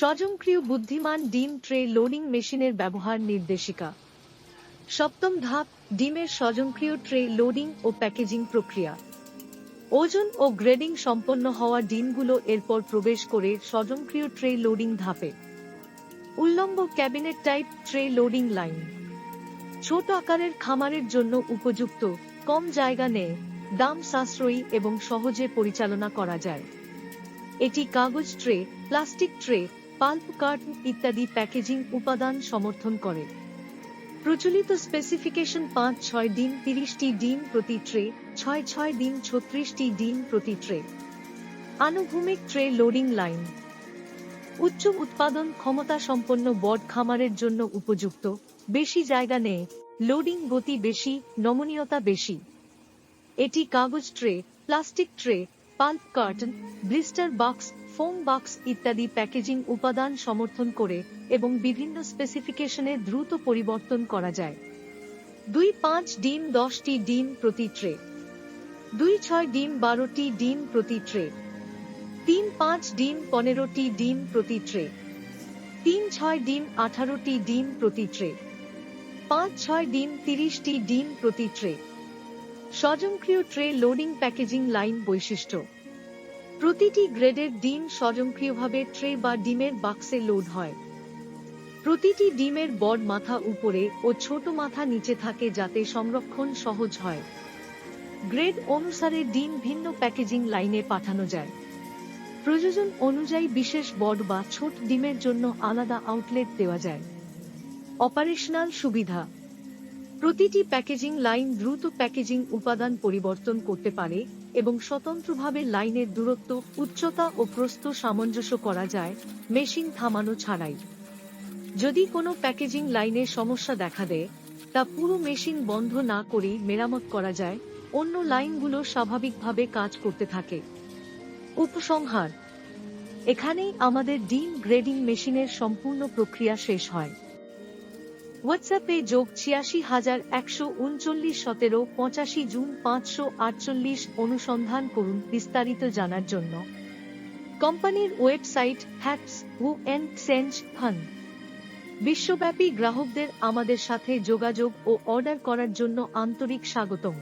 স্বয়ংক্রিয় বুদ্ধিমান ডিম ট্রে লোডিং মেশিনের ব্যবহার নির্দেশিকা। সপ্তম ধাপ, ডিমের স্বয়ংক্রিয় ট্রে লোডিং ও প্যাকেজিং প্রক্রিয়া। ওজন ও গ্রেডিং সম্পন্ন হওয়া ডিমগুলো এরপর প্রবেশ করে স্বয়ংক্রিয় ট্রে লোডিং ধাপে। উল্লম্ব cabinet type tray loading line. ছোট আকারের খামারের জন্য উপযুক্ত, কম জায়গা নেয়, দাম সাশ্রয়ী এবং সহজে পরিচালনা করা যায়। এটি কাগজ tray, plastic tray pulp carton ইত্যাদি প্যাকেজিং উপাদান সমর্থন করে। প্রচলিত স্পেসিফিকেশন পাঁচ, ছয় দিন তিরিশটি ডিম প্রতি ট্রে, ছয় ছয় দিন ছত্রিশটি ডিম প্রতি ট্রে। আনুভূমিক ট্রে লোডিং লাইন। উচ্চ উৎপাদন ক্ষমতা সম্পন্ন বড খামারের জন্য উপযুক্ত। বেশি জায়গা নেয় লোডিং গতি বেশি, নমনীয়তা বেশি। এটি কাগজ tray, plastic tray pulp carton, blister box, foam box ইত্যাদি প্যাকেজিং উপাদান সমর্থন করে এবং বিভিন্ন স্পেসিফিকেশনে দ্রুত পরিবর্তন করা যায়। দুই পাঁচ ডিম, দশটি ডিম প্রতি ট্রে। দুই ছয় ডিম, বারোটি ডিম প্রতি ট্রে। তিন পাঁচ ডিম, পনেরোটি ডিম প্রতি ট্রে। তিন ছয় ডিম, আঠারোটি ডিম প্রতি ট্রে। পাঁচ ছয় ডিম, তিরিশটি ডিম প্রতি ট্রে। স্বয়ংক্রিয় ট্রে লোডিং প্যাকেজিং লাইন বৈশিষ্ট্য। প্রতিটি গ্রেডের ডিম স্বয়ংক্রিয়ভাবে ট্রে বা ডিমের বাক্সে লোড হয়। প্রতিটি ডিমের বড় মাথা উপরে ও ছোট মাথা নিচে থাকে যাতে সংরক্ষণ সহজ হয়। গ্রেড অনুসারে ডিম ভিন্ন প্যাকেজিং লাইনে পাঠানো যায়। প্রয়োজন অনুযায়ী বিশেষ বড় বা ছোট ডিমের জন্য আলাদা আউটলেট দেওয়া যায়। অপারেশনাল সুবিধা প্রতিটি প্যাকেজিং লাইন দ্রুত প্যাকেজিং উপাদান পরিবর্তন করতে পারে এবং স্বতন্ত্রভাবে লাইনের দূরত্ব, উচ্চতা ও প্রস্থ সামঞ্জস্য করা যায়, মেশিন থামানো ছাড়াই। যদি কোনো প্যাকেজিং লাইনে সমস্যা দেখা দেয়, তা পুরো মেশিন বন্ধ না করেই মেরামত করা যায়, অন্য লাইনগুলো স্বাভাবিকভাবে কাজ করতে থাকে। উপসংহার। এখানেই আমাদের ডিম গ্রেডিং মেশিনের সম্পূর্ণ প্রক্রিয়া শেষ হয়। হোয়াটসঅ্যাপে যোগ ছিয়াশি হাজার একশো উনচল্লিশ সতেরো পঁচাশি জুন পাঁচশো আটচল্লিশ অনুসন্ধান করুন বিস্তারিত জানার জন্য। কোম্পানির ওয়েবসাইট হ্যাপস হু অ্যান্ড সেঞ্জ ফান। বিশ্বব্যাপী গ্রাহকদের আমাদের সাথে যোগাযোগ ও অর্ডার করার জন্য আন্তরিক স্বাগতম।